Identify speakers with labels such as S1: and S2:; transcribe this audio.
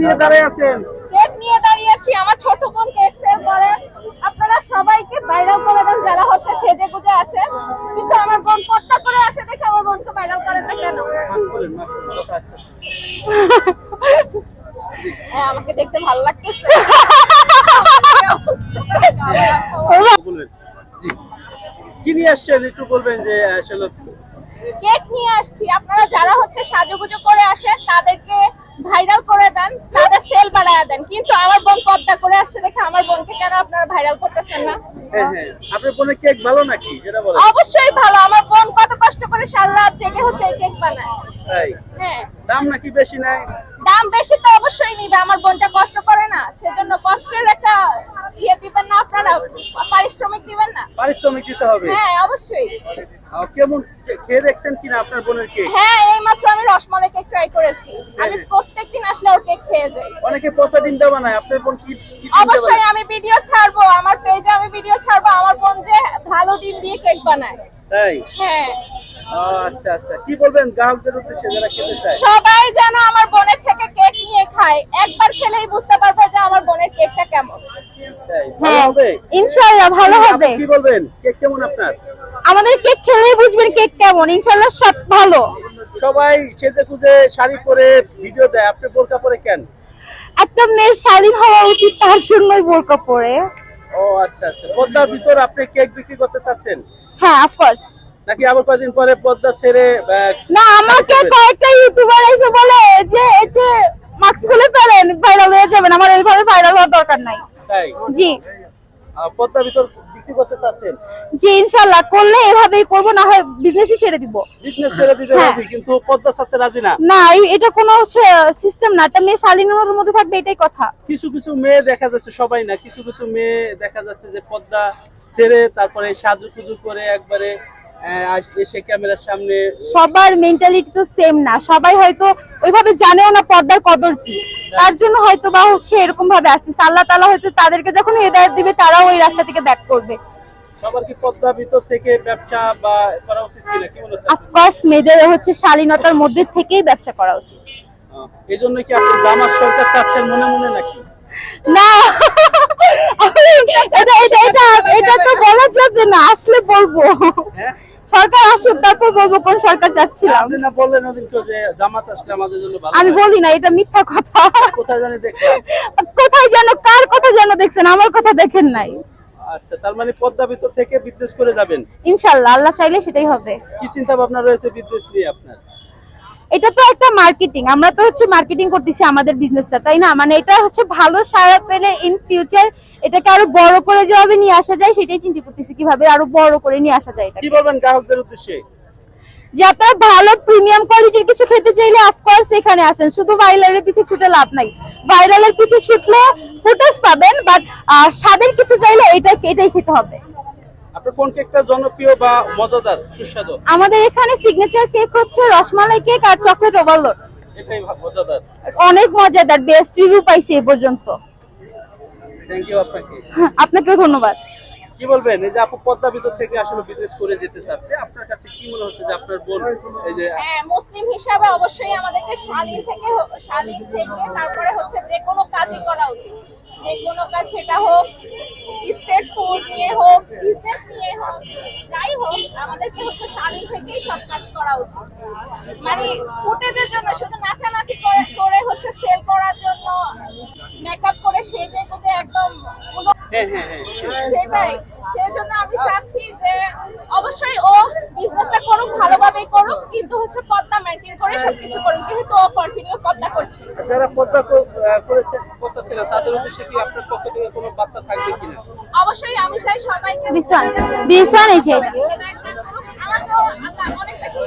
S1: নিয়ে দাঁড়ায় আছেন?
S2: কেক নিয়ে দাঁড়িয়েছি আমার ছোট করে। আপনারা সবাইকে ভাইরাল করে দেন যারা হচ্ছে সেজে গুজে আসে। কিন্তু আমার বোন করে আসে দেখে আমার বোনকে ভাইরাল করেন না কেন। হ্যাঁ, আমাকে দেখতে ভালো লাগতেছে।
S1: কি নিয়ে আসছেন? একটু বলবেন যে আসলে
S2: কেক নিয়ে আসছি। আপনারা যারা হচ্ছে সাজুগুজু করে আসেন তাদেরকে ভাইরাল করে দেন তাদের সেল বাড়ায় দেন। কিন্তু আমার বোন পদ্মা করে আসছে দেখে আমার বোনকে কেন আপনারা ভাইরাল করতেছেন না?
S1: হ্যাঁ হ্যাঁ। আপনার বোনের কেক ভালো নাকি? যেটা বলেন।
S2: অবশ্যই ভালো। আমার বোন কত কষ্ট করে সারা রাত জেগে হচ্ছে এই কেক বানায়। হ্যাঁ।
S1: দাম নাকি বেশি নাই
S2: দাম বেশি তো অবশ্যই নিবে। আমার বোনটা কষ্ট করে না। সেজন্য কষ্টের একটা ইয়ে দিবেন না আপনারা? পারিশ্রমিক দিবেন না?
S1: পারিশ্রমিক দিতে হবে।
S2: হ্যাঁ অবশ্যই।
S1: কেমন খেয়ে দেখছেন কিনা আপনার বোনের কেক?
S2: হ্যাঁ এই মাত্র আমি রসমালাই কেক ট্রাই করেছি। আমি
S1: হ্যাঁ।
S2: প্রত্যেকদিন আসলে ওর কেক খেয়ে যাই।
S1: অনেকে পচা ডিমটা বানায় আপনার বোন কি
S2: অবশ্যই আমি ভিডিও ছাড়বো। আমার পেজে আমি ভিডিও ছাড়বো। আমার বোন যে ভালো ডিম দিয়ে কেক বানায়।
S1: তাই?
S2: হ্যাঁ।
S1: আচ্ছা আচ্ছা। কি বলবেন গ্রাহকদের উদ্দেশ্যে যারা খেতে চায়?
S2: সবাই যেন আমার বোনের থেকে কেক নিয়ে খায়। একবার খেলেই বুঝতে পারবে যে আমার বোনের কেকটা কেমন।
S1: ভালো
S3: হ্যাঁ
S1: হবে?
S3: ইনশাআল্লাহ ভালো হবে।
S1: কি বলবেন? কেক কেমন আপনার?
S3: আমাদের কেক খেলেই বুঝবেন কেক কেমন। ইনশাআল্লাহ সব ভালো।
S1: সবাই সেজে কুজে শাড়ি পরে ভিডিও দেয়। আপনি বোরকা পরে কেন?
S3: একটা মেয়ের শালীন হওয়া উচিত তার জন্যই বোরকা পরে।
S1: ও আচ্ছা আচ্ছা। পদ্মার ভিতর আপনি কেক বিক্রি করতে চাচ্ছেন?
S3: হ্যাঁ অফকোর্স
S1: নাকি আবার কয়েকদিন পরে পদ্মা ছেড়ে
S3: না আমাকে কয়েকটা ইউটিউবার এসে বলে যে যে মাস্ক খুলে ফেলেন ভাইরাল হয়ে যাবেন আমার এইভাবে ভাইরাল হওয়ার দরকার নাই।
S1: তাই?
S3: জি।
S1: আহ, পদ্মার ভিতর বিক্রি করতে চাচ্ছেন?
S3: জি ইনশাআল্লাহ করলে এভাবেই করব না হয় বিজনেসই ছেড়ে দিব।
S1: বিজনেস ছেড়ে দিতে
S3: হ্যাঁ।
S1: রাজি কিন্তু পদ্মা ছাড়তে রাজি না?
S3: না এটা কোনো সিস্টেম না একটা মেয়ে শালীনের মধ্যে থাকবে এটাই কথা।
S1: কিছু কিছু মেয়ে দেখা যাচ্ছে সবাই না কিছু কিছু মেয়ে দেখা যাচ্ছে যে পদ্মা ছেড়ে তারপরে সাজু কুজু করে একবারে এসে ক্যামেরার সামনে
S3: সবার মেন্টালিটি তো সেম না। সবাই হয়তো ওইভাবে জানেও না পর্দার কদর কি। তার জন্য হয়তো বা হচ্ছে এরকম ভাবে আসতেছে। আল্লাহ তালা হয়তো তাদেরকে যখন হেদায়ত দিবে তারাও ওই রাস্তা থেকে ব্যাক করবে।
S1: সবার কি পদ্মা ভিতর থেকে ব্যবসা বা করা উচিত কিনা? কি মনে হচ্ছে?
S3: অফকোর্স মেয়েদের হচ্ছে শালীনতার মধ্যে থেকেই ব্যবসা করা উচিত।
S1: আহ, এই জন্য কি আপনি জামাত সরকার চাচ্ছেন মনে মনে নাকি?
S3: না আমি- এটা এটা এটা এটা তো বলা যাবে না আসলে বলব
S1: হ্যাঁ
S3: সরকার আসুক তারপর বলব কোন সরকার চাচ্ছিলাম
S1: আপনি না বললেন ওদিনকে যে জামাত আসলে আমাদের জন্য ভালো
S3: আমি বলি না এটা মিথ্যা কথা।
S1: কোথায় জানি দেখলাম।
S3: কোথায় যেন কার কথা যেন দেখছেন আমার কথা দেখেন নাই।
S1: আচ্ছা তার মানে পদ্মা ভিতর থেকে বিদ্বেষ করে যাবেন?
S3: ইনশাল্লাহ আল্লাহ চাইলে সেটাই হবে।
S1: কি চিন্তা ভাবনা রয়েছে বিদ্বেষ নিয়ে আপনার?
S3: এটা তো একটা মার্কেটিং আমরা তো হচ্ছে মার্কেটিং করতেছি আমাদের বিজনেসটা তাই না? মানে এটা হচ্ছে ভালো সারা পেলে ইন ফিউচার এটাকে আরও বড় করে যেভাবে নিয়ে আসা যায় সেটাই চিন্তা করতেছি কীভাবে আরও বড় করে নিয়ে আসা যায় এটা
S1: কি বলবেন গ্রাহকদের উদ্দেশ্যে?
S3: যে আপনারা ভালো প্রিমিয়াম কোয়ালিটির কিছু খেতে চাইলে অফকোর্স এখানে আসেন। শুধু ভাইরালের পিছে ছুটে লাভ নাই। ভাইরালের পিছে ছুটলে ফুটেজ পাবেন বাট স্বাদের কিছু চাইলে এটা এটাই খেতে হবে।
S1: আপনার কোন কেকটা জনপ্রিয় বা মজাদার সুস্বাদু?
S3: আমাদের এখানে সিগনেচার কেক হচ্ছে রসমালাই কেক আর চকলেট ওভারলোড
S1: এটাই মজাদার।
S3: অনেক মজাদার বেস্ট রিভিউ পাইছি এ পর্যন্ত।
S1: থ্যাংক ইউ আপনাকে।
S3: আপনাকেও ধন্যবাদ।
S1: কি বলবেন? এই যে আপু পদ্মা ভিতর থেকে আসলে বিজনেস করে যেতে চাচ্ছে আপনার কাছে কি মনে হচ্ছে যে আপনার বোন এই যে
S2: হ্যাঁ মুসলিম হিসাবে অবশ্যই আমাদেরকে শালীন থেকে শালীন থেকে তারপরে হচ্ছে যে কোনো কাজই করা উচিত। যে কোনো কাজ সেটা হোক স্টেট ফুড নিয়ে হোক বিজনেস নিয়ে হোক যাই হোক আমাদেরকে হচ্ছে শালীন থেকেই সব কাজ করা উচিত। মানে ফুটেজের জন্য শুধু নাচানাচি করে করে হচ্ছে সেল করার জন্য মেকআপ করে সেজে গুজে একদম
S1: হ্যাঁ হ্যাঁ হ্যাঁ
S2: সেটাই। সেই জন্য আমি চাচ্ছি যে অবশ্যই ও বিজনেসটা করুক ভালোভাবেই করুক কিন্তু হচ্ছে পদ্মা মেনটেন করে সবকিছু করুক যেহেতু ও কন্টিনিউ পদ্মা করছে।
S1: যারা পদ্মা করেছে পদ্মা ছিল তাদের উদ্দেশ্যে কি আপনার পক্ষ থেকে কোনো বার্তা থাকবে কিনা?
S2: অবশ্যই আমি চাই সবাইকে
S3: This one. This one
S2: অনেক বেশি